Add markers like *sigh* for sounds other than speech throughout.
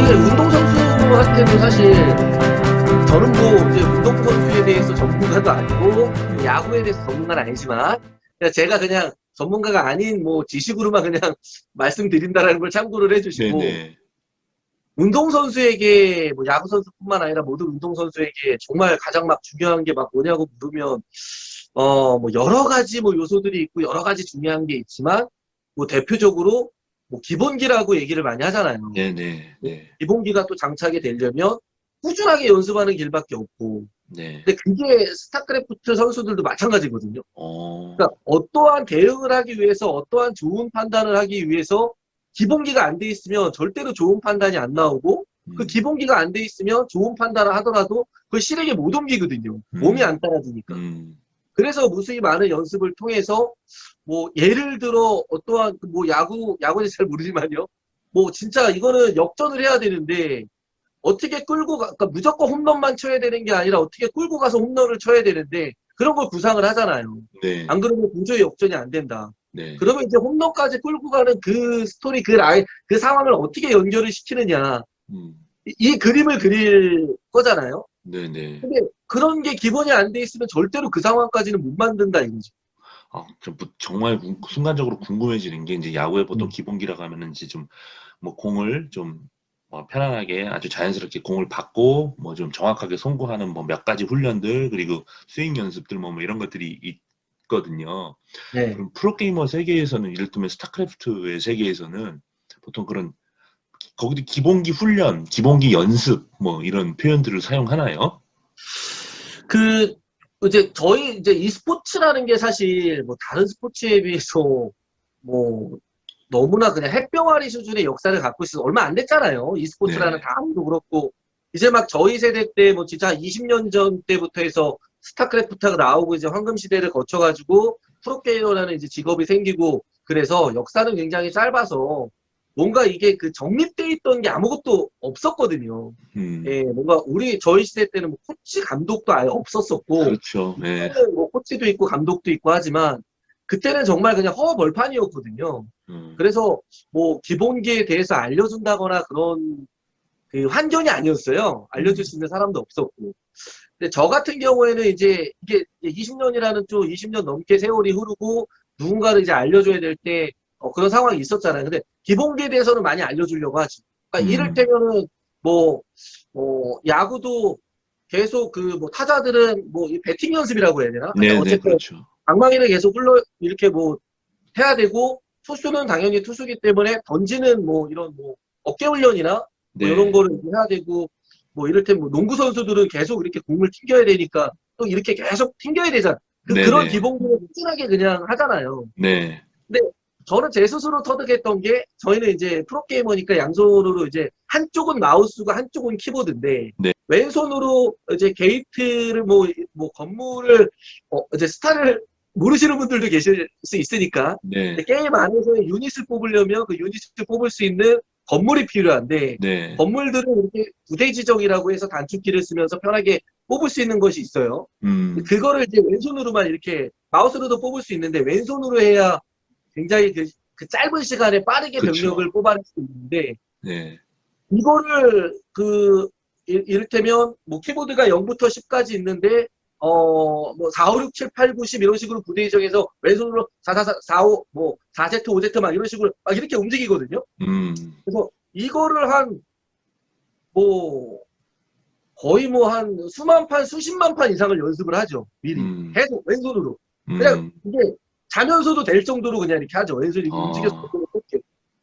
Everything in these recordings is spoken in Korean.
그게 운동선수한테도 사실 저는 뭐 이제 운동선수에 대해서 전문가도 아니고 야구에 대해서 전문가는 아니지만 그냥 제가 그냥 전문가가 아닌 뭐 지식으로만 그냥 *laughs* 말씀드린다라는 걸 참고를 해주시고 네네. 운동선수에게 뭐 야구선수뿐만 아니라 모든 운동선수에게 정말 가장 막 중요한 게 막 뭐냐고 물으면 어 뭐 여러 가지 뭐 요소들이 있고 여러 가지 중요한 게 있지만 뭐 대표적으로 뭐 기본기라고 얘기를 많이 하잖아요. 네네. 네. 기본기가 또 장착이 되려면 꾸준하게 연습하는 길밖에 없고 네. 근데 그게 스타크래프트 선수들도 마찬가지거든요. 어. 그러니까 어떠한 대응을 하기 위해서 어떠한 좋은 판단을 하기 위해서 기본기가 안 돼 있으면 절대로 좋은 판단이 안 나오고 그 음, 기본기가 안 돼 있으면 좋은 판단을 하더라도 그걸 실행에 못 옮기거든요. 음. 몸이 안 따라주니까. 음. 그래서 무수히 많은 연습을 통해서 뭐 예를 들어 어떠한 그뭐 야구 야구는 잘 모르지만요. 뭐 진짜 이거는 역전을 해야 되는데 어떻게 끌고 가, 그러니까 무조건 홈런만 쳐야 되는 게 아니라 어떻게 끌고 가서 홈런을 쳐야 되는데 그런 걸 구상을 하잖아요. 네. 안 그러면 도저히 역전이 안 된다. 네. 그러면 이제 홈런까지 끌고 가는 그 스토리, 그 라인, 그 상황을 어떻게 연결을 시키느냐. 음. 이, 이 그림을 그릴 거잖아요. 네네. 근데 그런 게 기본이 안 돼 있으면 절대로 그 상황까지는 못 만든다 이거죠. 아, 좀뭐 정말 궁- 순간적으로 궁금해지는 게 이제 야구에 보통 음. 기본기라고 하면은 이제 좀 뭐 공을 좀 뭐 편안하게 아주 자연스럽게 공을 받고 뭐 좀 정확하게 송구하는 뭐 몇 가지 훈련들 그리고 스윙 연습들 뭐, 뭐 이런 것들이 있거든요. 네. 그럼 프로게이머 세계에서는 이를테면 스타크래프트의 세계에서는 보통 그런 거기도 기본기 훈련, 기본기 연습 뭐 이런 표현들을 사용하나요? 그 이제 저희 이제 이 스포츠라는 게 사실 뭐 다른 스포츠에 비해서 뭐 너무나 그냥 햇병아리 수준의 역사를 갖고 있어서 얼마 안 됐잖아요. 이 스포츠라는 네. 다음도 그렇고 이제 막 저희 세대 때 뭐 진짜 20년 전 때부터 해서 스타크래프트가 나오고 이제 황금 시대를 거쳐가지고 프로게이머라는 이제 직업이 생기고 그래서 역사는 굉장히 짧아서 뭔가 이게 그 정립돼 있던 게 아무것도 없었거든요. 음, 예, 뭔가 우리 저희 시대 때는 뭐 코치 감독도 아예 없었었고 그렇죠. 네. 그때는 뭐 코치도 있고 감독도 있고 하지만 그때는 정말 그냥 허벌판이었거든요. 음, 그래서 뭐 기본기에 대해서 알려준다거나 그런 그 환경이 아니었어요. 알려줄 수 있는 사람도 없었고. 근데 저 같은 경우에는 이제 이게 20년이라는 좀 20년 넘게 세월이 흐르고 누군가를 이제 알려줘야 될 때 어, 그런 상황이 있었잖아요. 근데 기본기에 대해서는 많이 알려주려고 하지. 그러니까 음. 이를테면은 뭐, 뭐 야구도 계속 그 뭐 타자들은 뭐 이 배팅 연습이라고 해야 되나? 네, 네, 어쨌든 그렇죠. 방망이를 계속 흘러 이렇게 뭐 해야 되고 투수는 당연히 투수기 때문에 던지는 뭐 이런 뭐 어깨 훈련이나 뭐 네. 이런 거를 해야 되고 뭐 이를테면 뭐 농구 선수들은 계속 이렇게 공을 튕겨야 되니까 또 이렇게 계속 튕겨야 되잖아. 그, 네네. 그런 기본기를 꾸준하게 그냥 하잖아요. 네. 저는 제 스스로 터득했던 게 저희는 이제 프로게이머니까 양손으로 이제 한쪽은 마우스고 한쪽은 키보드인데 네. 왼손으로 이제 게이트를 뭐, 뭐 건물을 어, 이제 스타를 모르시는 분들도 계실 수 있으니까 네. 게임 안에서 유닛을 뽑으려면 그 유닛을 뽑을 수 있는 건물이 필요한데 네. 건물들은 이렇게 부대 지정이라고 해서 단축키를 쓰면서 편하게 뽑을 수 있는 것이 있어요. 음, 그거를 이제 왼손으로만 이렇게 마우스로도 뽑을 수 있는데 왼손으로 해야 굉장히 그, 그 짧은 시간에 빠르게 그쵸. 병력을 뽑아낼 수 있는데 네. 이거를 그 이- 이를테면 뭐 키보드가 0부터 10까지 있는데 어뭐 4, 5, 6, 7, 8, 9, 10 이런 식으로 부대 지정해서 왼손으로 4, 4, 4, 4, 5, 뭐 4Z, 5Z 막 이런 식으로 막 이렇게 움직이거든요. 음, 그래서 이거를 한 뭐 거의 뭐 한 수만 판, 수십만 판 이상을 연습을 하죠. 미리 음. 계속 왼손으로. 그냥 음, 이게 자면서도 될 정도로 그냥 이렇게 하죠. 왼손이 어. 움직여서 뽑게.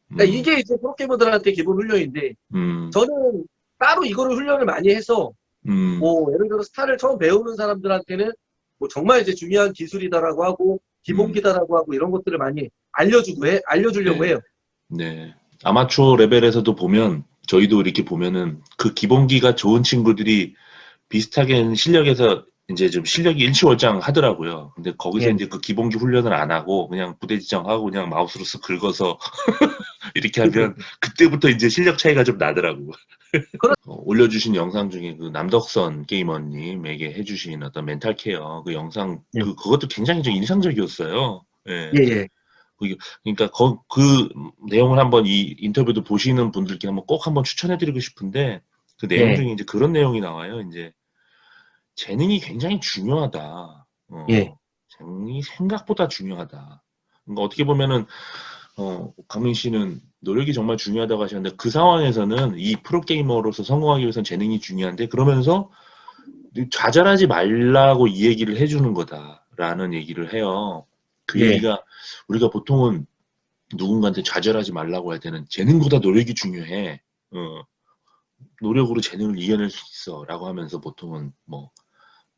그러니까 음, 이게 이제 프로게이머들한테 기본 훈련인데 음, 저는 따로 이거를 훈련을 많이 해서 음, 뭐 예를 들어 스타를 처음 배우는 사람들한테는 뭐 정말 이제 중요한 기술이다라고 하고 기본기다라고 하고 이런 것들을 많이 알려주고 해 알려주려고 네. 해요. 네. 아마추어 레벨에서도 보면 저희도 이렇게 보면은 그 기본기가 좋은 친구들이 비슷하게 실력에서 이제 좀 실력이 일치월장 하더라고요. 근데 거기서 예. 이제 그 기본기 훈련을 안 하고 그냥 부대 지정하고 그냥 마우스로 쓱 긁어서 *laughs* 이렇게 하면 *laughs* 그때부터 이제 실력 차이가 좀 나더라고. *laughs* 어, 올려주신 영상 중에 그 남덕선 게이머님에게 해주신 어떤 멘탈 케어 그 영상 예. 그 그것도 굉장히 좀 인상적이었어요. 예. 예, 예. 그러니까 거- 그 내용을 한번 이 인터뷰도 보시는 분들께 한번 꼭 한번 추천해드리고 싶은데 그 내용 네. 중에 이제 그런 내용이 나와요. 이제 재능이 굉장히 중요하다. 어, 예. 재능이 생각보다 중요하다. 그러니까 어떻게 보면은 어, 강민 씨는 노력이 정말 중요하다고 하셨는데 그 상황에서는 이 프로게이머로서 성공하기 위해서는 재능이 중요한데 그러면서 좌절하지 말라고 이 얘기를 해주는 거다라는 얘기를 해요. 그 예. 얘기가 우리가 보통은 누군가한테 좌절하지 말라고 해야 되는 재능보다 노력이 중요해. 어, 노력으로 재능을 이겨낼 수 있어라고 하면서 보통은 뭐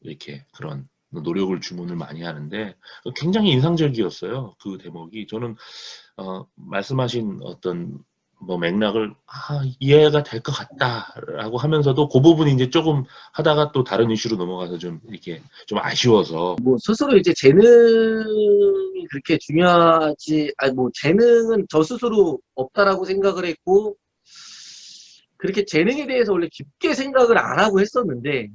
이렇게 그런 노력을 주문을 많이 하는데 굉장히 인상적이었어요. 그 대목이 저는 어, 말씀하신 어떤 뭐 맥락을 아, 이해가 될 것 같다라고 하면서도 그 부분이 이제 조금 하다가 또 다른 이슈로 넘어가서 좀 이렇게 좀 아쉬워서 뭐 스스로 이제 재능이 그렇게 중요하지, 아니 뭐 재능은 저 스스로 없다라고 생각을 했고, 그렇게 재능에 대해서 원래 깊게 생각을 안 하고 했었는데,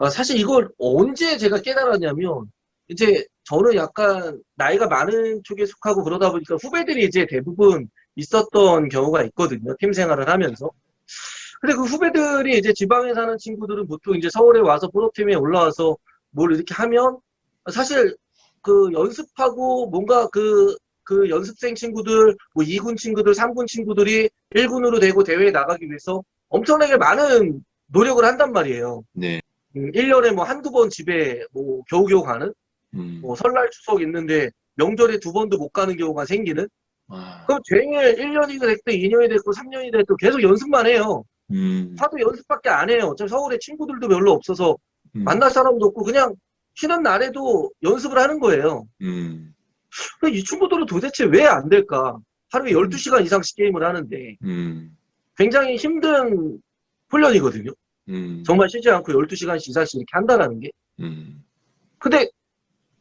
아, 사실 이걸 언제 제가 깨달았냐면, 이제 저는 약간 나이가 많은 쪽에 속하고 그러다 보니까 후배들이 이제 대부분 있었던 경우가 있거든요. 팀 생활을 하면서. 근데 그 후배들이 이제 지방에 사는 친구들은 보통 이제 서울에 와서 프로팀에 올라와서 뭘 이렇게 하면 사실 그 연습하고 뭔가 그, 그 연습생 친구들, 뭐 2군 친구들, 3군 친구들이 1군으로 되고 대회에 나가기 위해서 엄청나게 많은 노력을 한단 말이에요. 네, 음, 1년에 뭐 한두 번 집에 뭐 겨우겨우 가는, 음, 뭐 설날 추석 있는데 명절에 두 번도 못 가는 경우가 생기는? 아, 그럼 쟁일 1년이 됐든 2년이 됐고 3년이 됐든 계속 연습만 해요. 음, 하도 연습밖에 안 해요. 어차피 서울에 친구들도 별로 없어서 음, 만날 사람도 없고 그냥 쉬는 날에도 연습을 하는 거예요. 음, 근데 이 친구들은 도대체 왜 안 될까? 하루에 12시간 이상씩 게임을 하는데 음, 굉장히 힘든 훈련이거든요. 음, 정말 쉬지 않고 12시간씩 이상씩 이렇게 한다는 게. 음, 근데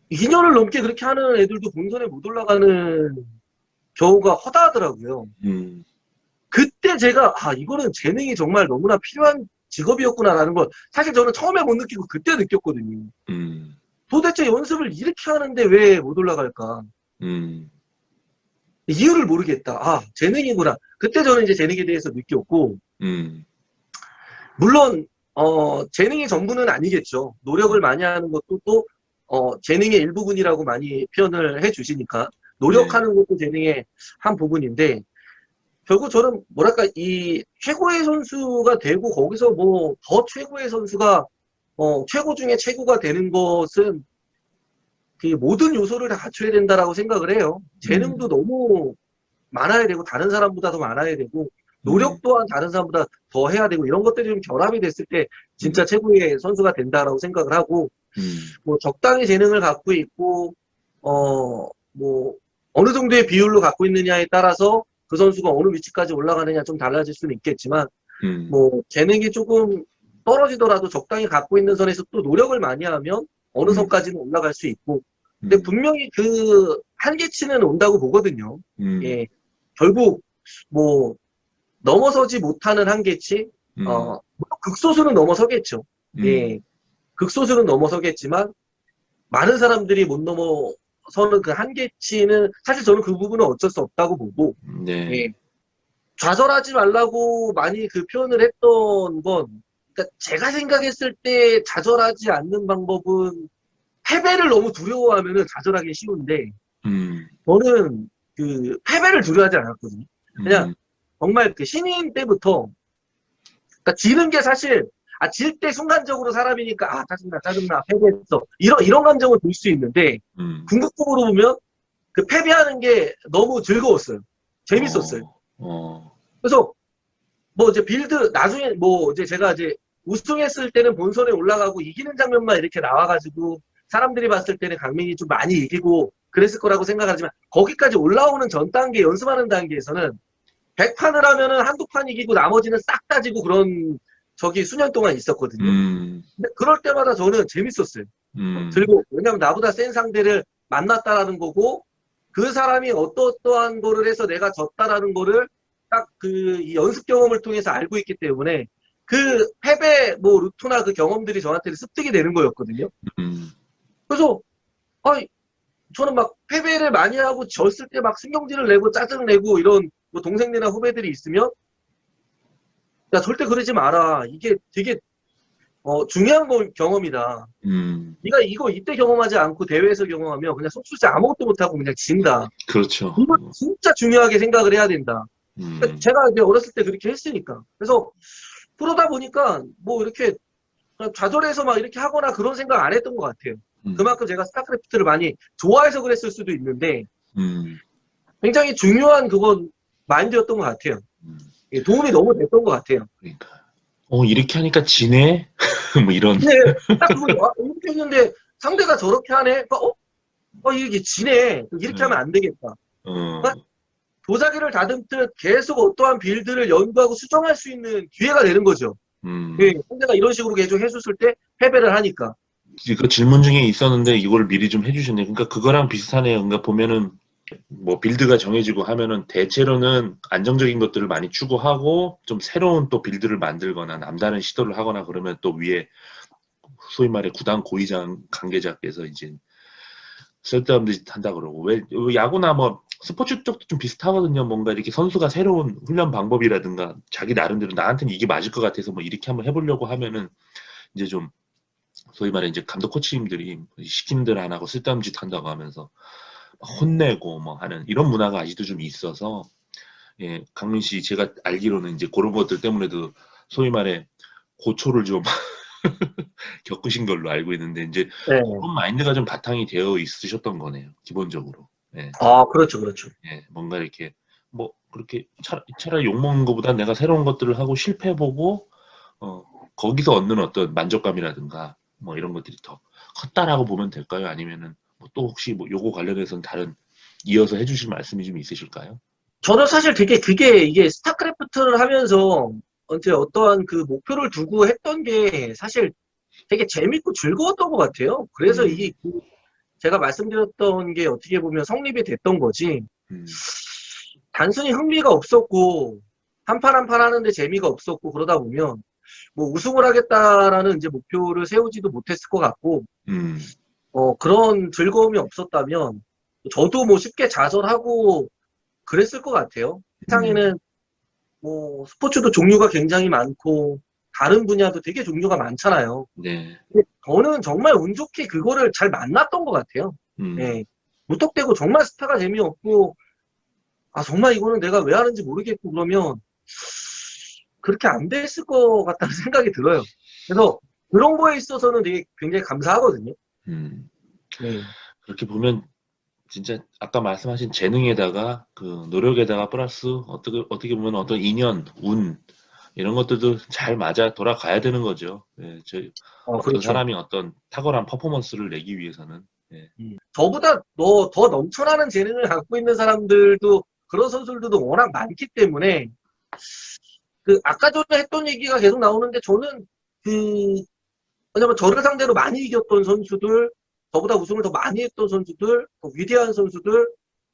2년을 넘게 그렇게 하는 애들도 본선에 못 올라가는 경우가 허다하더라고요. 음, 그때 제가 아 이거는 재능이 정말 너무나 필요한 직업이었구나라는 걸 사실 저는 처음에 못 느끼고 그때 느꼈거든요. 음, 도대체 연습을 이렇게 하는데 왜 못 올라갈까? 음, 이유를 모르겠다. 아, 재능이구나. 그때 저는 이제 재능에 대해서 느꼈고, 음, 물론, 어, 재능이 전부는 아니겠죠. 노력을 많이 하는 것도 또, 어, 재능의 일부분이라고 많이 표현을 해 주시니까, 노력하는 것도 재능의 한 부분인데, 결국 저는 뭐랄까, 이 최고의 선수가 되고, 거기서 뭐, 더 최고의 선수가, 어, 최고 중에 최고가 되는 것은, 그 모든 요소를 다 갖춰야 된다라고 생각을 해요. 재능도 너무 많아야 되고 다른 사람보다 더 많아야 되고 노력 또한 다른 사람보다 더 해야 되고 이런 것들이 좀 결합이 됐을 때 진짜 최고의 선수가 된다라고 생각을 하고 음, 뭐 적당히 재능을 갖고 있고 어 뭐 어느 정도의 비율로 갖고 있느냐에 따라서 그 선수가 어느 위치까지 올라가느냐 좀 달라질 수는 있겠지만 음, 뭐 재능이 조금 떨어지더라도 적당히 갖고 있는 선에서 또 노력을 많이 하면 어느 음. 선까지는 올라갈 수 있고. 근데 음, 분명히 그 한계치는 온다고 보거든요. 음, 예, 결국 뭐 넘어서지 못하는 한계치, 음, 어 극소수는 넘어서겠죠. 음, 예, 극소수는 넘어서겠지만 많은 사람들이 못 넘어서는 그 한계치는 사실 저는 그 부분은 어쩔 수 없다고 보고 네, 예, 좌절하지 말라고 많이 그 표현을 했던 건 그러니까 제가 생각했을 때 좌절하지 않는 방법은 패배를 너무 두려워하면은 좌절하기 쉬운데 음, 저는 그 패배를 두려워하지 않았거든요. 그냥 음, 정말 그 신인 때부터 그러니까 지는 게 사실 아 질 때 순간적으로 사람이니까 아 짜증나 짜증나 패배했어 이런 이런 감정을 들수 있는데 음, 궁극적으로 보면 그 패배하는 게 너무 즐거웠어요. 재밌었어요. 어, 그래서 뭐 이제 빌드 나중에 뭐 이제 제가 이제 우승했을 때는 본선에 올라가고 이기는 장면만 이렇게 나와가지고 사람들이 봤을 때는 강민이 좀 많이 이기고 그랬을 거라고 생각하지만 거기까지 올라오는 전 단계 연습하는 단계에서는 100판을 하면은 한두 판 이기고 나머지는 싹 따지고 그런 적이 수년 동안 있었거든요. 음, 근데 그럴 때마다 저는 재밌었어요. 음, 즐거워. 왜냐면 나보다 센 상대를 만났다라는 거고 그 사람이 어떠어떠한 거를 해서 내가 졌다라는 거를 딱 그 연습 경험을 통해서 알고 있기 때문에 그 패배 뭐 루트나 그 경험들이 저한테는 습득이 되는 거였거든요. 음, 그래서 아 저는 막 패배를 많이 하고 졌을 때 막 신경질을 내고 짜증 내고 이런 뭐 동생들이나 후배들이 있으면 야 절대 그러지 마라. 이게 되게 어, 중요한 거- 경험이다. 음, 네가 이거 이때 경험하지 않고 대회에서 경험하면 그냥 속수지 아무것도 못하고 그냥 진다. 그렇죠. 이거 진짜 중요하게 생각을 해야 된다. 음, 그러니까 제가 이제 어렸을 때 그렇게 했으니까. 그래서 그러다 보니까 뭐 이렇게 좌절해서 막 이렇게 하거나 그런 생각 안 했던 것 같아요. 음, 그만큼 제가 스타크래프트를 많이 좋아해서 그랬을 수도 있는데 음, 굉장히 중요한 그건 마인드였던 것 같아요. 음, 예, 도움이 너무 됐던 것 같아요. 그러니까. 어, 이렇게 하니까 지네? *laughs* 뭐 이런. 근데 딱 그거 아, 이렇게 했는데 상대가 저렇게 하네. 그러니까 어? 어 이게 지네. 이렇게 음. 하면 안 되겠다. 어, 도자기를 다듬듯 계속 어떠한 빌드를 연구하고 수정할 수 있는 기회가 되는 거죠. 음. 예, 상대가 이런 식으로 계속 해줬을 때 패배를 하니까. 그 질문 중에 있었는데 이걸 미리 좀 해주셨네요. 그러니까 그거랑 비슷하네요. 그러니까 보면은 뭐 빌드가 정해지고 하면은 대체로는 안정적인 것들을 많이 추구하고 좀 새로운 또 빌드를 만들거나 남다른 시도를 하거나 그러면 또 위에 소위 말해 구단 고위장 관계자께서 이제 쓸데없는 짓 한다 그러고 왜 야구나 뭐 스포츠 쪽도 좀 비슷하거든요. 뭔가 이렇게 선수가 새로운 훈련 방법이라든가 자기 나름대로 나한테는 이게 맞을 것 같아서 뭐 이렇게 한번 해보려고 하면은 이제 좀 소위 말해 이제 감독 코치님들이 시키는 대로 안 하고 쓸데없는 짓 한다고 하면서 혼내고 뭐 하는 이런 문화가 아직도 좀 있어서 예 강민 씨 제가 알기로는 이제 그런 것들 때문에도 소위 말해 고초를 좀 *laughs* 겪으신 걸로 알고 있는데 이제 네. 그런 마인드가 좀 바탕이 되어 있으셨던 거네요 기본적으로 예, 아, 그렇죠, 그렇죠. 예 뭔가 이렇게 뭐 그렇게 차, 차라리 욕 먹는 것보다 내가 새로운 것들을 하고 실패해보고 어 거기서 얻는 어떤 만족감이라든가 뭐 이런 것들이 더 컸다라고 보면 될까요? 아니면은 뭐 또 혹시 뭐 요거 관련해서는 다른 이어서 해주실 말씀이 좀 있으실까요? 저는 사실 되게 그게 이게 스타크래프트를 하면서 언제 어떠한 그 목표를 두고 했던 게 사실 되게 재밌고 즐거웠던 것 같아요. 그래서 음. 이게 그 제가 말씀드렸던 게 어떻게 보면 성립이 됐던 거지. 음, 단순히 흥미가 없었고 한 판 한 판 하는데 재미가 없었고 그러다 보면 뭐 우승을 하겠다라는 이제 목표를 세우지도 못했을 것 같고 음, 어 그런 즐거움이 없었다면 저도 뭐 쉽게 좌절하고 그랬을 것 같아요. 세상에는 뭐 스포츠도 종류가 굉장히 많고 다른 분야도 되게 종류가 많잖아요. 네, 근데 저는 정말 운 좋게 그거를 잘 만났던 것 같아요. 음, 예. 무턱대고 정말 스타가 재미없고, 아, 정말 이거는 내가 왜 하는지 모르겠고, 그러면, 그렇게 안 됐을 것 같다는 *laughs* 생각이 들어요. 그래서, 그런 거에 있어서는 되게 굉장히 감사하거든요. 음. 네. 그렇게 보면 진짜 아까 말씀하신 재능에다가 그 노력에다가 플러스 어떻게 어떻게 보면 어떤 인연, 운 이런 것들도 잘 맞아 돌아가야 되는 거죠. 예, 저 어, 그렇죠. 사람이 어떤 탁월한 퍼포먼스를 내기 위해서는 음. 저보다 더, 더 넘쳐나는 재능을 갖고 있는 사람들도, 그런 선수들도 워낙 많기 때문에, 그, 아까 전에 했던 얘기가 계속 나오는데, 저는 그, 왜냐면 저를 상대로 많이 이겼던 선수들, 저보다 우승을 더 많이 했던 선수들, 더 위대한 선수들,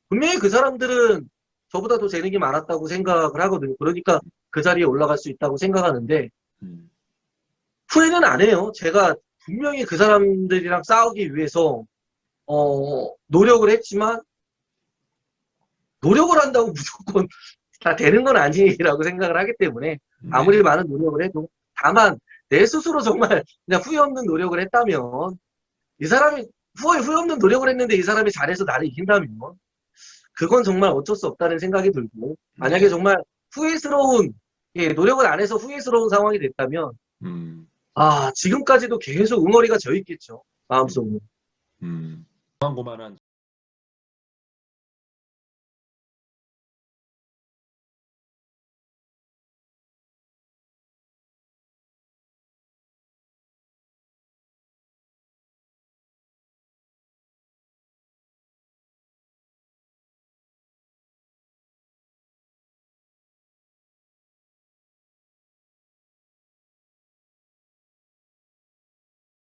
분명히 그 사람들은 저보다 더 재능이 많았다고 생각을 하거든요. 그러니까 그 자리에 올라갈 수 있다고 생각하는데, 음, 후회는 안 해요. 제가 분명히 그 사람들이랑 싸우기 위해서 어, 노력을 했지만 노력을 한다고 *laughs* 무조건 다 되는 건 아니라고 생각을 하기 때문에 네. 아무리 많은 노력을 해도 다만 내 스스로 정말 그냥 후회 없는 노력을 했다면 이 사람이 후회, 후회 없는 노력을 했는데 이 사람이 잘해서 나를 이긴다면 그건 정말 어쩔 수 없다는 생각이 들고 만약에 정말 후회스러운 예, 노력을 안 해서 후회스러운 상황이 됐다면 음, 아, 지금까지도 계속 응어리가 져 있겠죠. 마음속으로. 음. 고만고만한